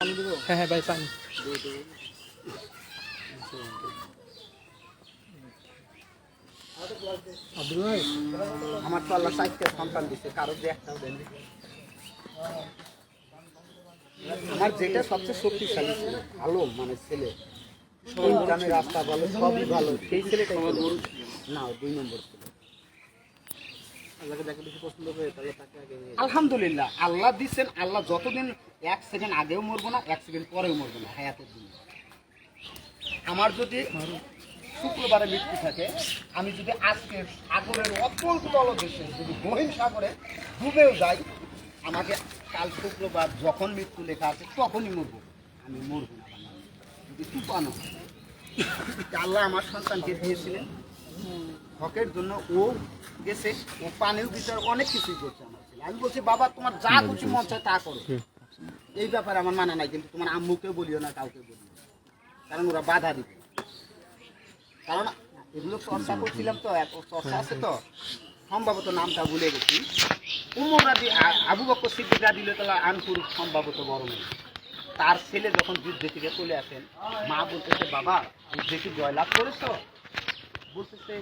হ্যাঁ হ্যাঁ ভাই পানি। আব্দুল ভাই? আমার তো আল্লাহ চারটে সন্তান দিচ্ছে কারও যে একটাও দেয়নি আমার যেটা সবচেয়ে শক্তিশালী ছিল ভালো মানে ছেলে। রাস্তা ভালো সবই ভালো। সেই ছেলেটাই ছিল। না দুই নম্বর ছিল আল্লাহকে যাকে বেশি পছন্দ করে তাহলে তাকে আগে নিয়ে আলহামদুলিল্লাহ, আল্লাহ দিচ্ছেন আল্লাহ যতদিন এক সেকেন্ড আগেও মরবো না, এক সেকেন্ড পরেও মরবো না হায়াতের দিন আমার যদি শুক্রবারে মৃত্যু থাকে, আমি যদি আজকে সাগরের অত্যন্ত তলদেশে যদি গহীন সাগরে ডুবেও যাই, আমাকে কাল শুক্রবার যখন মৃত্যু লেখা আছে, তখনই মরবো। আমি মরবো না যদি হয়। আল্লাহ আমার সন্তানকে দিয়েছিলেন। হকের জন্য ও গেছে ও পানির ভিতরে অনেক কিছুই করছে আমার ছেলে। আমি বলছি বাবা তোমার যা খুশি মন চায় তা করো। এই ব্যাপারে আমার মানা নাই কিন্তু তোমার আম্মুকেও বলিও না কাউকে বলিও কারণ ওরা বাধা দিবে। কারণ এগুলো চর্চা করছিলাম তো এত চর্চা আছে তো। সম্ভবত নামটা ভুলে গেছি। উমর আ- আবু বকর সিদ্দিক দিলে তালা আনপুর সম্ভবত বড় মেয়ে। তার ছেলে যখন যুদ্ধে থেকে চলে আসেন মা বলতেছে বাবা যুদ্ধে কি জয়লাভ করেছ? বলতেছে,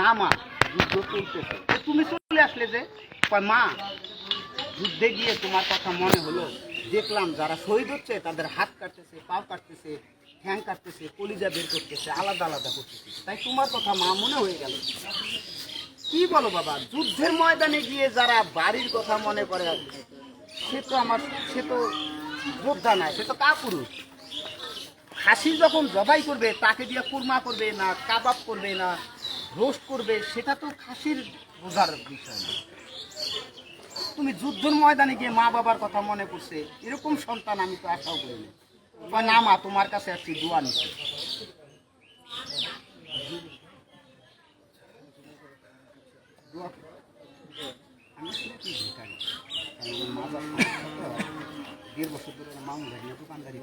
না মা, যুদ্ধ চলতেছে। তুমি চলে আসলে যে মা, যুদ্ধে গিয়ে তোমার কথা মনে হলো। দেখলাম যারা শহীদ হচ্ছে, তাদের হাত কাটতেছে, পাও কাটতেছে, ঠ্যাং কাটতেছে, কলিজা বের করতেছে, আলাদা আলাদা করতেছে। তাই তোমার কথা মা মনে হয়ে গেল। কি বলো বাবা, যুদ্ধের ময়দানে গিয়ে যারা বাড়ির কথা মনে করে, সে তো আমার, সে তো যোদ্ধা নয় সে তো কাপুরুষ। খাসি যখন জবাই করবে, তাকে দিয়ে কুরমা করবে না, কাবাব করবে না, রোস্ট করবে, সেটা তো খাসির বোঝার বিষয় না। তুমি যুদ্ধর ময়দানে গিয়ে মা বাবার কথা মনে করছে এরকম সন্তান আমি তো আশাও করিনি না। মা, তোমার কাছে আসছি দোয়া বাবা দেড় বছর ধরে দোকানদারি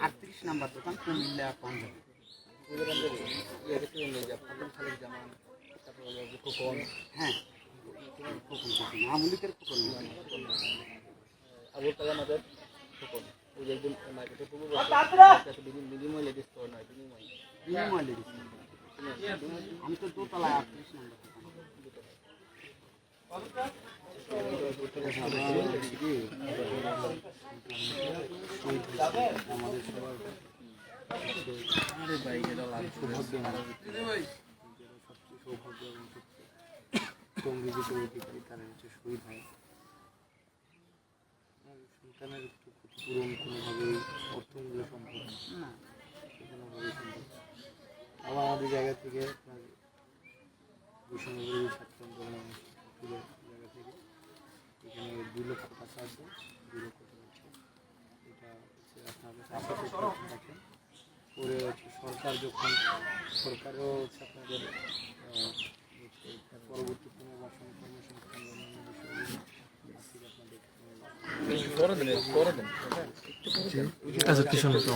আটত্রিশ নাম্বার দোকান কুমিল্লা পাঞ্জাবি। হ্যাঁ। খোকন খোকন আমলিকের খোকন আবুল কালাম খোকন একজন মার্কেটে পূর্ব বিনিময় লেডিস স্টোর নয় বিনিময় বিনিময় লেগেছে আমি তো দোতলায় আটত্রিশ নাম্বার আমাদের সবার সৌভাগ্য এবং সঙ্গী অধিকারী তারা হচ্ছে শহীদ হয় সন্তানের একটু ক্ষতিপূরণ কোনোভাবেই অর্থমূল্য সম্ভব না। কোনোভাবেই সম্ভব। আবার আমাদের জায়গা থেকে আপনার বৈষম্যবিরোধী ছাত্র জায়গা থেকে এখানে দুই লক্ষ টাকা আছে দুই লক্ষ টাকা এটা হচ্ছে আপনার আপাতত রাখেন পরে হচ্ছে সরকার যখন সরকারও হচ্ছে আপনাদের পরবর্তী পুনর্বাসন কর্মসংস্থান আপনাদের আচ্ছা পিছনে তো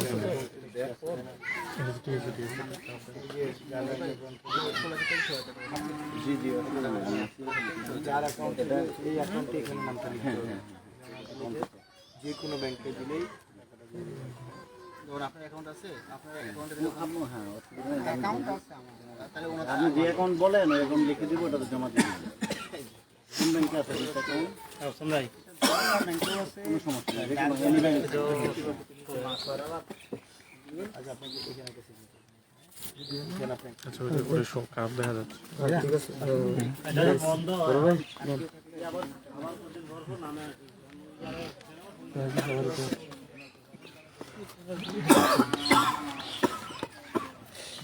জি ব্যাংকে দিলেই আপনার অ্যাকাউন্ট আছে হ্যাঁ আপনি যে অ্যাকাউন্ট বলেন ওই লিখে দিব ওটা জমা দিয়ে কোন ব্যাংকে আছে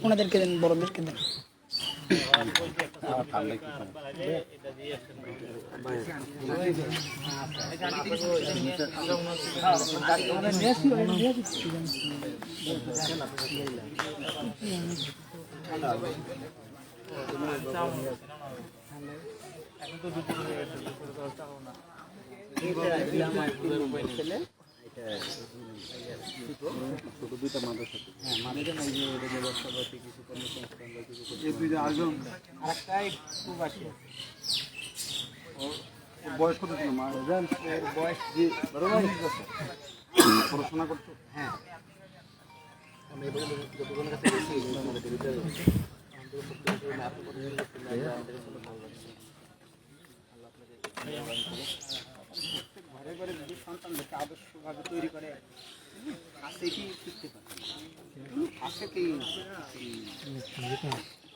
ওনাদেরকে দেন বড়দেরকে দেন। ছেলে ছোট দুইটা মাদ্রাসা বয়স কত ছিল মা বয়স পড়াশোনা করতো হ্যাঁ আমি যতজনের কাছে আমাদের ভিতরে সন্তানদেরকে আদর্শভাবে তৈরি করে কাছে কি শিখতে পারে কাছে কি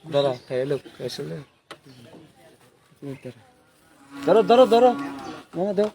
দাদা হ্যালো আসলে ধরো ধরো ধরো। মামা দেও।